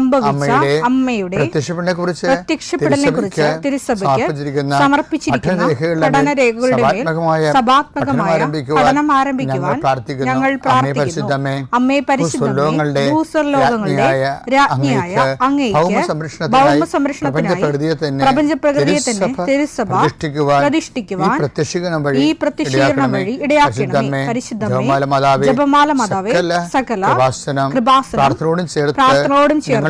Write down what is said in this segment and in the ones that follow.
സംഭവിച്ച അമ്മയുടെ പ്രത്യക്ഷപ്പെടലിനെ കുറിച്ച് തിരുസഭയ്ക്ക് സമർപ്പിച്ചിരിക്കുന്ന പഠനരേഖകളുടെ സഭാത്മകമായ പഠനം ആരംഭിക്കുവാൻ ഞങ്ങൾ പ്രാർത്ഥിക്കുന്നു. അമ്മേ ഭൂസ്വർലോകങ്ങളുടെ രാജ്ഞിയായ അങ്ങേക്ക് പ്രപഞ്ചപ്രകൃതിയെ തന്നെ തിരുസഭ പ്രതിഷ്ഠിക്കുവാൻ ഈ പ്രത്യക്ഷീകരണം വഴി ഇടയാക്കണമേ. പരിശുദ്ധമേ ജപമാല മാതാവേ സകല കൃപാസനം പ്രാർത്ഥനയോടും ചേർത്ത്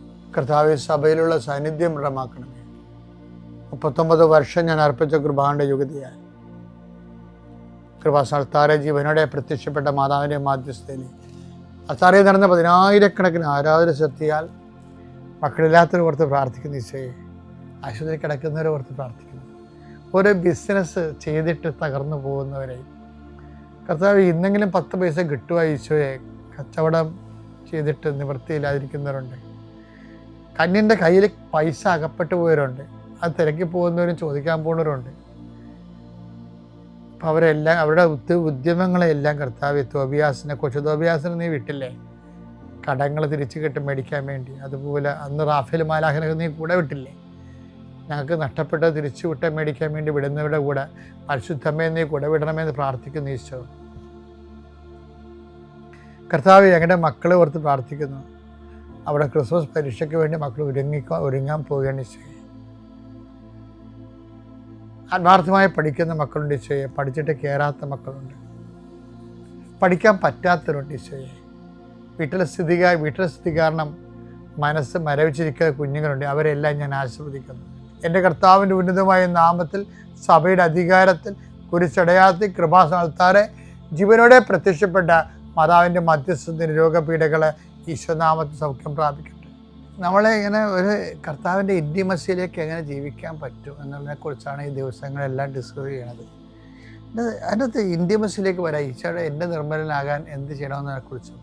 കർത്താവെ സഭയിലുള്ള സാന്നിധ്യം ദൃഢമാക്കണമേ. മുപ്പത്തൊമ്പത് വർഷം ഞാൻ അർപ്പിച്ച കൃപാന്റെ യുഗതിയായി കൃപാസ്ഥാന ജീവനോടെ പ്രത്യക്ഷപ്പെട്ട മാതാവിന്റെ മാധ്യസ്ഥയിൽ. അത്താറെ നടന്ന പതിനായിരക്കണക്കിന് ആരാധന ശക്തിയാൽ മക്കളില്ലാത്തൊരു ഓർത്ത് പ്രാർത്ഥിക്കുന്ന ഈശോയെ. ആശുപത്രി കിടക്കുന്നവരെ ഓർത്ത് പ്രാർത്ഥിക്കുന്നു. ഒരു ബിസിനസ് ചെയ്തിട്ട് തകർന്നു പോകുന്നവരെ. കർത്താവ് ഇന്നെങ്കിലും പത്ത് പൈസ കിട്ടുക ഈശോയെ. കച്ചവടം ചെയ്തിട്ട് നിവൃത്തിയില്ലാതിരിക്കുന്നവരുണ്ട്. കന്യന്റെ കയ്യിൽ പൈസ അകപ്പെട്ടു പോയവരുണ്ട്. അത് തിരക്കി പോകുന്നവരും ചോദിക്കാൻ പോകുന്നവരുണ്ട്. അപ്പം അവരെല്ലാം അവരുടെ ഉദ്യ ഉദ്യമങ്ങളെല്ലാം കർത്താവ് തോബിയാസിനെ കൊച്ചു തോബിയാസിനെ നീ വിട്ടില്ലേ? കടങ്ങൾ തിരിച്ചു കിട്ടും മേടിക്കാൻ വേണ്ടി. അതുപോലെ അന്ന് റാഫേൽ മാലാഹനൊക്കെ നീ കൂടെ വിട്ടില്ലേ? ഞങ്ങൾക്ക് നഷ്ടപ്പെട്ടത് തിരിച്ചു വിട്ട മേടിക്കാൻ വേണ്ടി വിടുന്നവരുടെ കൂടെ പരിശുദ്ധമേ നീ കൂടെ വിടണമെന്ന് പ്രാർത്ഥിക്കുന്നു ഈശോ. കർത്താവ് ഞങ്ങളുടെ മക്കളെ ഓർത്ത് പ്രാർത്ഥിക്കുന്നു. അവിടെ ക്രിസ്മസ് പരീക്ഷയ്ക്ക് വേണ്ടി മക്കൾ ഒരുങ്ങിക്കോ ഒരുങ്ങാൻ പോവുകയാണ് ഈശോയെ. ആത്മാർത്ഥമായി പഠിക്കുന്ന മക്കളുണ്ട് ഈശോയെ. പഠിച്ചിട്ട് കയറാത്ത മക്കളുണ്ട്. പഠിക്കാൻ പറ്റാത്തവരുണ്ട് ഈശോയെ. വീട്ടിലെ സ്ഥിതി വീട്ടിലെ സ്ഥിതി കാരണം മനസ്സ് മരവിച്ചിരിക്കുന്ന കുഞ്ഞുങ്ങളുണ്ട്. അവരെല്ലാം ഞാൻ ആശീർവദിക്കുന്നു. എന്റെ കർത്താവിന്റെ ഉന്നതമായ നാമത്തിൽ സഭയുടെ അധികാരത്തിൽ കുരിശടയാത്തി കൃപാസനത്താറെ ജീവനോടെ പ്രത്യക്ഷപ്പെട്ട മാതാവിന്റെ മധ്യസ്ഥ രോഗപീഠകളെ ഈശ്വനാമത്തിൽ സൗഖ്യം പ്രാപിക്കട്ടെ. നമ്മളെ ഇങ്ങനെ ഒരു കർത്താവിന്റെ ഇന്റിമസിയിലേക്ക് എങ്ങനെ ജീവിക്കാൻ പറ്റും എന്നതിനെക്കുറിച്ചാണ് ഈ ദിവസങ്ങളെല്ലാം ഡിസ്കസ് ചെയ്യണത്. അതിനകത്ത് ഇന്റിമസിയിലേക്ക് വരാം. ഈശോയുടെ എന്റെ നിർമ്മലനാകാൻ എന്ത് ചെയ്യണമെന്നതിനെക്കുറിച്ചും.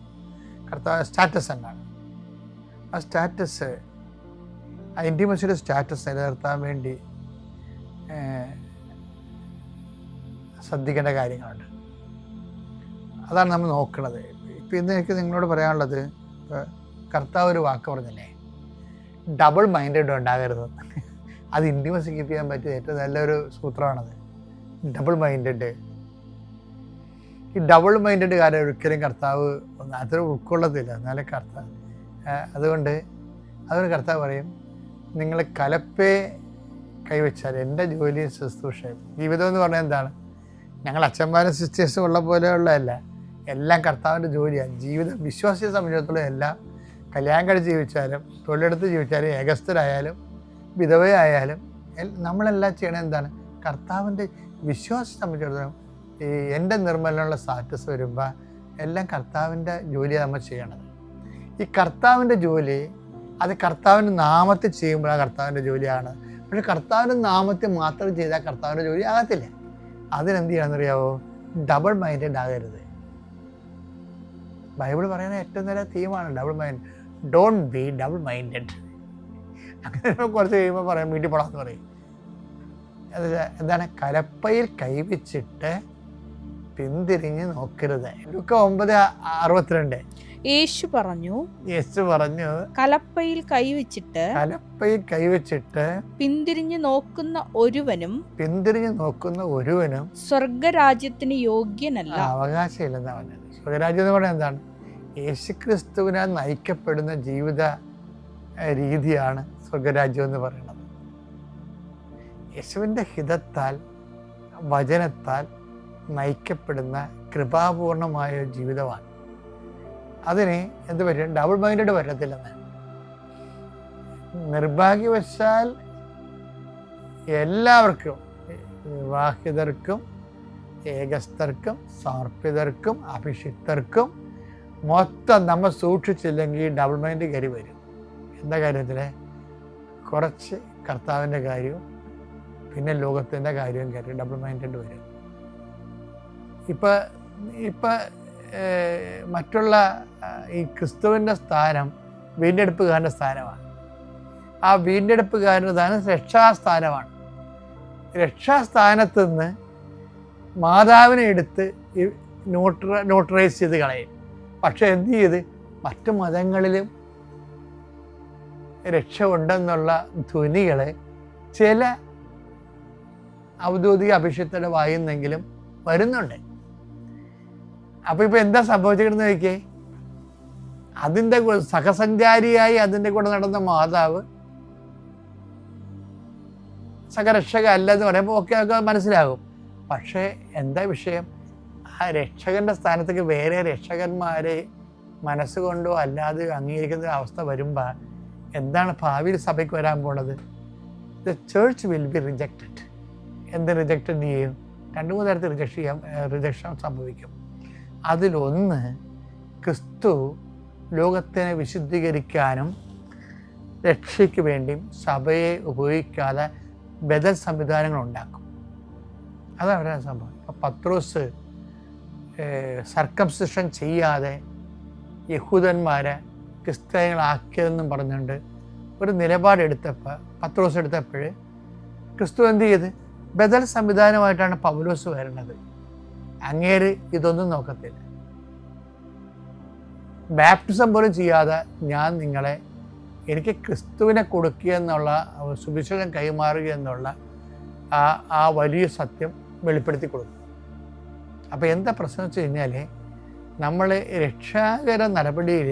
കർത്താവ് സ്റ്റാറ്റസ് എന്നാണ്. ആ സ്റ്റാറ്റസ് ആ ഇന്റിമസിയുടെ സ്റ്റാറ്റസ് നിലനിർത്താൻ വേണ്ടി ശ്രദ്ധിക്കേണ്ട കാര്യങ്ങളുണ്ട്. അതാണ് നമ്മൾ നോക്കുന്നത് ഇപ്പം ഇന്ന് എനിക്ക് നിങ്ങളോട് പറയാനുള്ളത് കർത്താവ് ഒരു വാക്ക് പറഞ്ഞില്ലേ? ഡബിൾ മൈൻഡഡ് ഉണ്ടാകരുത്. അത് ഇന്റിമസി കീപ്പ് ചെയ്യാൻ പറ്റിയ ഏറ്റവും നല്ലൊരു സൂത്രമാണത്. ഡബിൾ മൈൻഡഡ് ഈ ഡബിൾ മൈൻഡഡ് കാര്യം ഒരിക്കലും കർത്താവ് അതൊരു ഉൾക്കൊള്ളത്തില്ല. എന്നാലും കർത്താവ് അതുകൊണ്ട് അതുകൊണ്ട് കർത്താവ് പറയും നിങ്ങൾ കലപ്പേ കൈവച്ചാൽ എന്റെ ജോലിയും ശുശ്രൂഷയും. ജീവിതം എന്ന് പറഞ്ഞാൽ എന്താണ്? ഞങ്ങൾ അച്ഛന്മാരും സിസ്റ്റേഴ്സും ഉള്ള പോലെയുള്ളതല്ല. എല്ലാം കർത്താവിന്റെ ജോലിയാണ്. ജീവിതം വിശ്വാസിയെ സംബന്ധിച്ചിടത്തോളം എല്ലാം കല്യാണം കഴിച്ച് ജീവിച്ചാലും തൊഴിലെടുത്ത് ജീവിച്ചാലും ഏകസ്ഥരായാലും വിധവയായാലും നമ്മളെല്ലാം ചെയ്യണത് എന്താണ്? കർത്താവിന്റെ വിശ്വാസം സംബന്ധിച്ചിടത്തോളം ഈ എന്റെ നിർമ്മലനുള്ള സ്റ്റാറ്റസ് വരുമ്പോൾ എല്ലാം കർത്താവിന്റെ ജോലിയാണ് നമ്മൾ ചെയ്യണത്. ഈ കർത്താവിന്റെ ജോലി അത് കർത്താവിന്റെ നാമത്തിൽ ചെയ്യുമ്പോഴാണ് കർത്താവിന്റെ ജോലിയാണ്. പക്ഷെ കർത്താവിന്റെ നാമത്തിൽ മാത്രം ചെയ്താൽ കർത്താവിന്റെ ജോലി ആകത്തില്ല. അതിനെന്ത് ചെയ്യണമെന്നറിയാവോ? ഡബിൾ മൈൻഡഡ് ആകരുത്. ബൈബിൾ പറയുന്ന ഏറ്റവും നല്ല തീമാണ് double mind don't be double minded അങ്ങനെ കുറച്ച് കഴിയുമ്പോൾ പറയാം വീട്ടിൽ പോടാന്ന് പറയും. എന്താണ്? കലപ്പയിൽ കൈവച്ചിട്ട് പിന്തിരിഞ്ഞ് നോക്കരുത്. ലുക്ക ഒമ്പത് അറുപത്തിരണ്ട്. യേശു പറഞ്ഞു യേശു പറഞ്ഞു കലപ്പയിൽ കൈവച്ചിട്ട് കലപ്പയിൽ കൈവച്ചിട്ട് പിന്തിരിഞ്ഞു നോക്കുന്ന ഒരുവനും പിന്തിരിഞ്ഞ് നോക്കുന്ന ഒരുവനും സ്വർഗരാജ്യത്തിന് യോഗ്യനല്ല. അവകാശമില്ലെന്നാണ് ഇല്ലെന്നാണ് സ്വർഗരാജ്യം എന്ന് പറയുന്നത് എന്താണ്? യേശുക്രിസ്തുവിനാൽ നയിക്കപ്പെടുന്ന ജീവിത രീതിയാണ് സ്വർഗരാജ്യം എന്ന് പറയുന്നത്. യേശുവിന്റെ ഹിതത്താൽ വചനത്താൽ നയിക്കപ്പെടുന്ന കൃപാപൂർണമായ ജീവിതമാണ്. അതിനെ എന്ത് പറ്റും ഡബിൾ മൈൻഡഡ് പറ്റത്തില്ലെന്ന്. നിർഭാഗ്യവശാൽ എല്ലാവർക്കും വിവാഹിതർക്കും ഏകസ്ഥർക്കും സമർപ്പിതർക്കും അഭിഷിക്തർക്കും മൊത്തം നമ്മൾ സൂക്ഷിച്ചില്ലെങ്കിൽ ഡബിൾ മൈൻഡ് കയറി വരും. എന്താ കാര്യത്തിൽ കുറച്ച് കർത്താവിന്റെ കാര്യവും പിന്നെ ലോകത്തിന്റെ കാര്യവും കയറി ഡബിൾ മൈൻഡഡ് വരും. ഇപ്പം ഇപ്പം മറ്റുള്ള ഈ ക്രിസ്തുവിന്റെ സ്ഥാനം വീണ്ടെടുപ്പുകാരന്റെ സ്ഥാനമാണ്. ആ വീണ്ടെടുപ്പുകാരന്റെ സ്ഥാനം രക്ഷാസ്ഥാനമാണ്. രക്ഷാസ്ഥാനത്ത് നിന്ന് മാതാവിനെ എടുത്ത് ന്യൂട്ര ന്യൂട്രലൈസ് ചെയ്ത് കളയും. പക്ഷെ എന്ത് ചെയ്ത്? മറ്റു മതങ്ങളിലും രക്ഷ ഉണ്ടെന്നുള്ള ധ്വനികളെ ചില ഔദ്യോഗിക അഭിഷേകത്തോടെ വായുന്നെങ്കിലും വരുന്നുണ്ട്. അപ്പോൾ ഇപ്പോൾ എന്താ സംഭവിച്ചിരുന്നു നോക്കിയേ? അതിന്റെ സഹസഞ്ചാരിയായി അതിന്റെ കൂടെ നടന്ന മാതാവ് സഹരക്ഷക അല്ലെന്ന് പറയുമ്പോൾ ഒക്കെ ഒക്കെ മനസ്സിലാകും. പക്ഷേ എന്താ വിഷയം? ആ രക്ഷകന്റെ സ്ഥാനത്തേക്ക് വേറെ രക്ഷകന്മാരെ മനസ്സുകൊണ്ടോ അല്ലാതെ അംഗീകരിക്കുന്ന അവസ്ഥ വരുമ്പോൾ എന്താണ് ഭാവിയിൽ സഭയ്ക്ക് വരാൻ പോണത്? The church will be rejected എന്ത് റിജക്റ്റഡ് ചെയ്യും? രണ്ട് മൂന്ന് തരത്തിൽ റിജക്ട് ചെയ്യാം റിജക്ഷൻ സംഭവിക്കും. അതിലൊന്ന് ക്രിസ്തു ലോകത്തിനെ വിശുദ്ധീകരിക്കാനും രക്ഷയ്ക്ക് വേണ്ടിയും സഭയെ ഉപയോഗിക്കാതെ ബദൽ സംവിധാനങ്ങൾ ഉണ്ടാക്കും. അതാണ് അവരുടെ സംഭവം. ഇപ്പം പത്രോസ് സർക്കംസിഷൻ ചെയ്യാതെ യഹൂദന്മാരെ ക്രിസ്ത്യാനികളാക്കിയതെന്നും പറഞ്ഞുകൊണ്ട് ഒരു നിലപാടെടുത്തപ്പോൾ പത്രോസ് എടുത്തപ്പോൾ ക്രിസ്തു എന്ത് ചെയ്ത്? ബദൽ സംവിധാനമായിട്ടാണ് പൗലോസ് വരുന്നത് അങ്ങേര് ഇതൊന്നും നോക്കത്തില്ല. ബാപ്റ്റിസം പോലും ചെയ്യാതെ ഞാൻ നിങ്ങളെ എനിക്ക് ക്രിസ്തുവിനെ കൊടുക്കുക എന്നുള്ള സുവിശേഷം കൈമാറുക എന്നുള്ള ആ ആ വലിയ സത്യം വെളിപ്പെടുത്തി കൊടുക്കും അപ്പോൾ എന്താ പ്രശ്നം വെച്ച് കഴിഞ്ഞാൽ നമ്മൾ രക്ഷാകര നടപടിയിൽ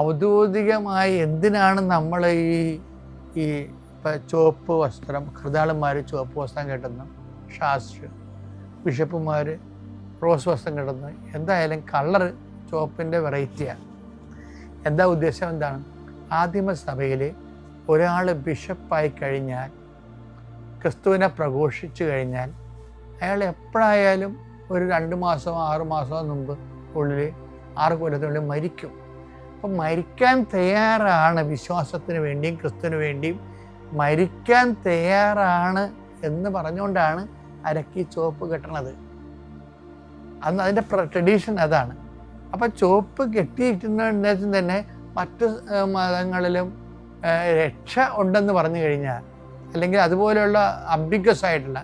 ഔദ്യോഗികമായി എന്തിനാണ് നമ്മൾ ഈ ഈ ഇപ്പം ചുവപ്പ് വസ്ത്രം കൃതാളന്മാർ ചുവപ്പ് വസ്ത്രം കെട്ടുന്നു ഷാസ്റ്റ് ബിഷപ്പുമാർ റോസ് വസ്ത്രം കെട്ടുന്നു എന്തായാലും കളർ ചുവപ്പിന്റെ വെറൈറ്റിയാണ് എന്താ ഉദ്ദേശം എന്താണ്? ആദിമസഭയിൽ ഒരാൾ ബിഷപ്പായി കഴിഞ്ഞാൽ ക്രിസ്തുവിനെ പ്രഘോഷിച്ചു കഴിഞ്ഞാൽ അയാൾ എപ്പോഴായാലും ഒരു രണ്ട് മാസമോ ആറ് മാസമോ മുമ്പ് ഉള്ളിൽ ആറ് കൊല്ലത്തിനുള്ളിൽ മരിക്കും. അപ്പം മരിക്കാൻ തയ്യാറാണ് വിശ്വാസത്തിന് വേണ്ടിയും ക്രിസ്തുവിന് വേണ്ടിയും മരിക്കാൻ തയ്യാറാണ് എന്ന് പറഞ്ഞുകൊണ്ടാണ് അരക്കി ചുവപ്പ് കെട്ടണത്. അന്ന് അതിന്റെ ട്രഡീഷൻ അതാണ്. അപ്പം ചുവപ്പ് കെട്ടിയിട്ടുണ്ടെന്ന് തന്നെ മറ്റ് മതങ്ങളിലും രക്ഷ ഉണ്ടെന്ന് പറഞ്ഞു കഴിഞ്ഞാൽ അല്ലെങ്കിൽ അതുപോലെയുള്ള അംബിഗസ് ആയിട്ടുള്ള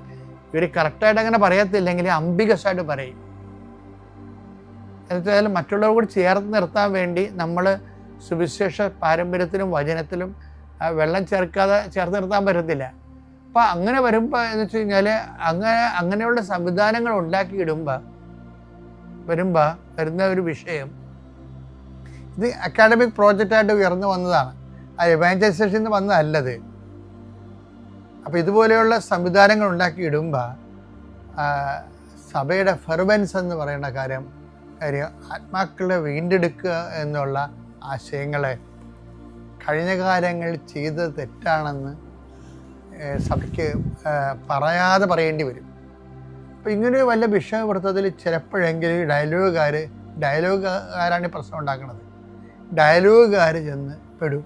ഇവർ കറക്റ്റായിട്ട് അങ്ങനെ പറയത്തില്ലെങ്കിൽ അംബികസായിട്ട് പറയും. എന്നുവെച്ചാൽ മറ്റുള്ളവർ കൂടി ചേർത്ത് നിർത്താൻ വേണ്ടി നമ്മൾ സുവിശേഷ പാരമ്പര്യത്തിലും വചനത്തിലും വെള്ളം ചേർക്കാതെ ചേർത്ത് നിർത്താൻ പറ്റത്തില്ല. അപ്പം അങ്ങനെ വരുമ്പോൾ എന്ന് വെച്ച് കഴിഞ്ഞാൽ അങ്ങനെ അങ്ങനെയുള്ള സംവിധാനങ്ങൾ ഉണ്ടാക്കിയിടുമ്പോൾ വരുമ്പോൾ വരുന്ന ഒരു വിഷയം ഇത് അക്കാഡമിക് പ്രോജക്റ്റായിട്ട് ഉയർന്നു വന്നതാണ്. ആ എവാഞ്ചലൈസേഷൻ വന്നതല്ലത്. അപ്പോൾ ഇതുപോലെയുള്ള സംവിധാനങ്ങൾ ഉണ്ടാക്കി ഇടുമ്പോൾ സഭയുടെ ഫെർവൻസ് എന്ന് പറയുന്ന കാര്യം കാര്യം ആത്മാക്കളെ വീണ്ടെടുക്കുക എന്നുള്ള ആശയങ്ങളെ കഴിഞ്ഞ കാലങ്ങൾ ചെയ്തത് തെറ്റാണെന്ന് സഭയ്ക്ക് പറയാതെ പറയേണ്ടി വരും. അപ്പോൾ ഇങ്ങനെ വല്ല വിഷയവൃത്തത്തിൽ ചിലപ്പോഴെങ്കിലും ഡയലോഗുകാർ ഡയലോഗുകാരാണ് ഈ പ്രശ്നം ഉണ്ടാക്കുന്നത് ഡയലോഗുകാർ ചെന്ന് പെടും.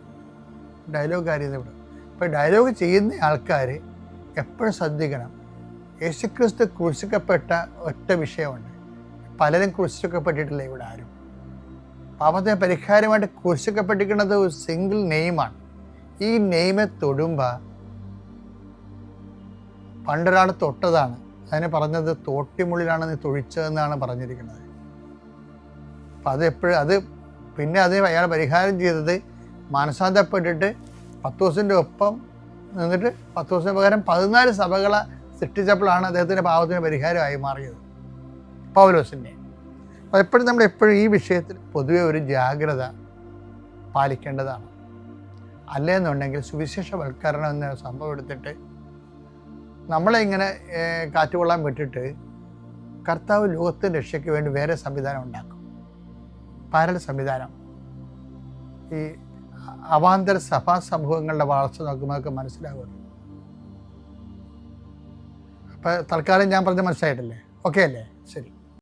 ഡയലോഗുകാർ ചെന്ന് പെടും. ഇപ്പോൾ ഡയലോഗ് ചെയ്യുന്ന ആൾക്കാർ എപ്പോഴും ശ്രദ്ധിക്കണം. യേശുക്രിസ്തു ക്രൂശിക്കപ്പെട്ട ഒറ്റ വിഷയമുണ്ട്. പലരും ക്രൂശിക്കപ്പെട്ടിട്ടില്ല ഇവിടെ ആരും. പാപത്തെ പരിഹാരമായിട്ട് ക്രൂശിക്കപ്പെട്ടിരിക്കുന്നത് ഒരു സിംഗിൾ നെയിമാണ് ഈ നെയിമെ തൊടുമ്പോൾ പണ്ടൊരാൾ തൊട്ടതാണ്. അതിനെ പറഞ്ഞത് തോട്ടിമുള്ളിലാണ് നീ തൊഴിച്ചതെന്നാണ് പറഞ്ഞിരിക്കുന്നത്. അപ്പം അത് എപ്പോഴും അത് പിന്നെ അത് അയാൾ പരിഹാരം ചെയ്തത് മാനസാന്തരപ്പെട്ടിട്ട് പത്ത് ദിവസത്തിന്റെ ഒപ്പം നിന്നിട്ട് പത്ത് ദിവസത്തിന് പകരം പതിനാല് സഭകളെ സൃഷ്ടിച്ചപ്പോഴാണ് അദ്ദേഹത്തിന്റെ പാവത്തിന് പരിഹാരമായി മാറിയത്. പൗലോസിന്റെ. അപ്പോൾ എപ്പോഴും നമ്മൾ എപ്പോഴും ഈ വിഷയത്തിൽ പൊതുവെ ഒരു ജാഗ്രത പാലിക്കേണ്ടതാണ്. അല്ലെന്നുണ്ടെങ്കിൽ സുവിശേഷവൽക്കരണം എന്ന സംഭവം എടുത്തിട്ട് നമ്മളെ ഇങ്ങനെ കാറ്റുകൊള്ളാൻ വിട്ടിട്ട് കർത്താവ് ലോകത്തിന്റെ രക്ഷയ്ക്ക് വേണ്ടി വേറെ സംവിധാനം ഉണ്ടാക്കും. പാരൽ സംവിധാനം. ഈ അവാന്തര സഭാ സമൂഹങ്ങളുടെ വളർച്ച നോക്കുമ്പോൾ നമുക്ക് മനസ്സിലാവുന്നു തൽക്കാലം ഞാൻ പറഞ്ഞ മനസ്സിലായിട്ടില്ലേ? ഓക്കെ അല്ലേ? ശരി.